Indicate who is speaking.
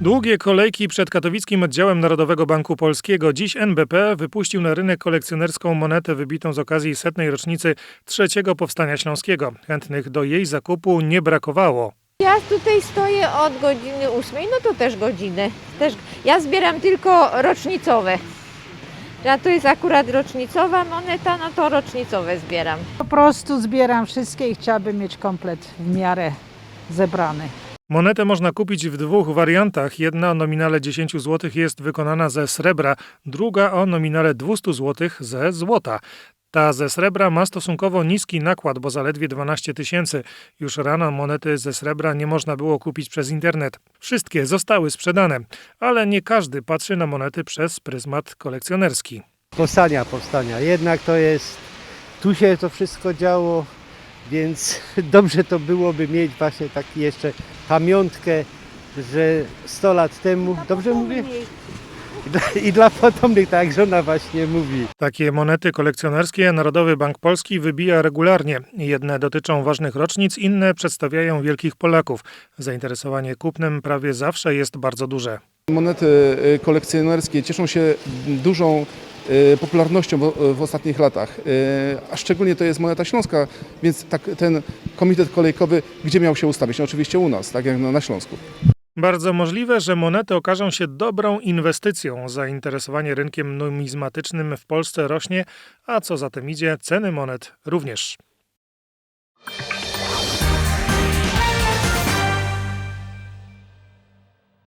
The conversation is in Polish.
Speaker 1: Długie kolejki przed katowickim oddziałem Narodowego Banku Polskiego. Dziś NBP wypuścił na rynek kolekcjonerską monetę wybitą z okazji setnej rocznicy trzeciego powstania śląskiego. Chętnych do jej zakupu nie brakowało.
Speaker 2: Ja tutaj stoję od godziny ósmej, no to też godzinę. Też, ja zbieram tylko rocznicowe. Ja to jest akurat rocznicowa moneta, no to rocznicowe zbieram.
Speaker 3: Po prostu zbieram wszystkie i chciałabym mieć komplet w miarę zebrany.
Speaker 1: Monetę można kupić w dwóch wariantach. Jedna o nominale 10 zł jest wykonana ze srebra, druga o nominale 200 zł ze złota. Ta ze srebra ma stosunkowo niski nakład, bo zaledwie 12 tysięcy. Już rano monety ze srebra nie można było kupić przez internet. Wszystkie zostały sprzedane, ale nie każdy patrzy na monety przez pryzmat kolekcjonerski.
Speaker 4: powstania, powstania. Jednak to jest, tu się to wszystko działo, więc dobrze to byłoby mieć właśnie taki jeszcze pamiątkę, że 100 lat temu, dobrze mówię? I dla, I dla potomnych, tak jak żona właśnie mówi.
Speaker 1: Takie monety kolekcjonerskie Narodowy Bank Polski wybija regularnie. Jedne dotyczą ważnych rocznic, inne przedstawiają wielkich Polaków. Zainteresowanie kupnem prawie zawsze jest bardzo duże.
Speaker 5: Monety y, kolekcjonerskie cieszą się dużą popularnością w, ostatnich latach, Y, a szczególnie to jest moneta śląska, więc tak, ten komitet kolejkowy gdzie miał się ustawić? No, oczywiście u nas, tak jak na Śląsku.
Speaker 1: Bardzo możliwe, że monety okażą się dobrą inwestycją. Zainteresowanie rynkiem numizmatycznym w Polsce rośnie, a co za tym idzie, ceny monet również.